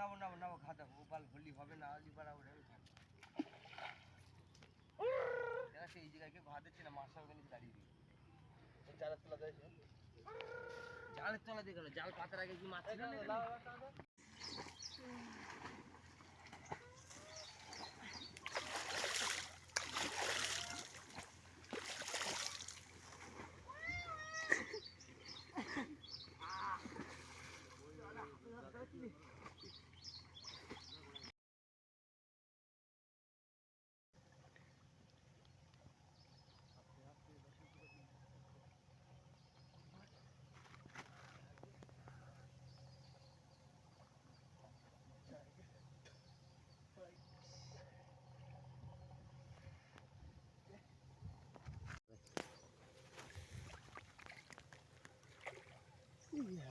খাতা গোপাল হলি হবে না হলি ওরে দেখা সেই জায়গায় কেউ ভাত দিচ্ছে না মাছ ওখানে দাঁড়িয়ে দিই জালের তলা দিয়েছে জালের তলা দিয়ে গেল জাল পাতার আগে কি মাছ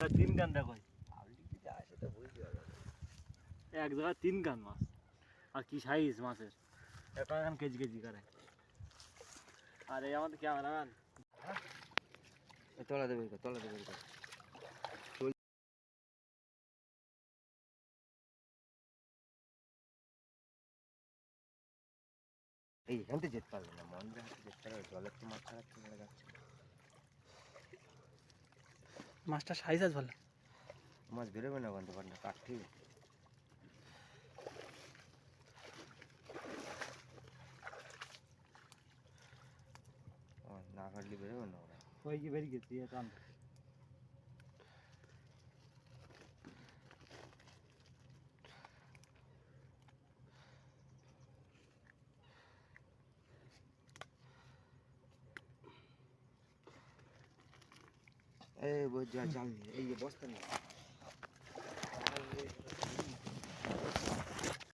তিন গান দেখো। এক জায়গায় তিন গান মাছ। আর কি সাইজ মাছের? একটা কেজি কেজি করে? আর এই আমাদের ক্যামেরাম্যান তলা দেবে তলা দেবে এই থেকে যেতে পারবে না মন হাতে যেতে পারবে জলের তো মাথা রাখতে যাচ্ছে মাছটা সাইজ আছে ভালো মাছ বেরোবে না ওখান থেকে পান্ডা কাটতে না কাটলে বেরোবে না ওরা ওই কি বেরিয়ে গেছি এ এই যা জাল নিয়ে এই বস্তা নিয়ে।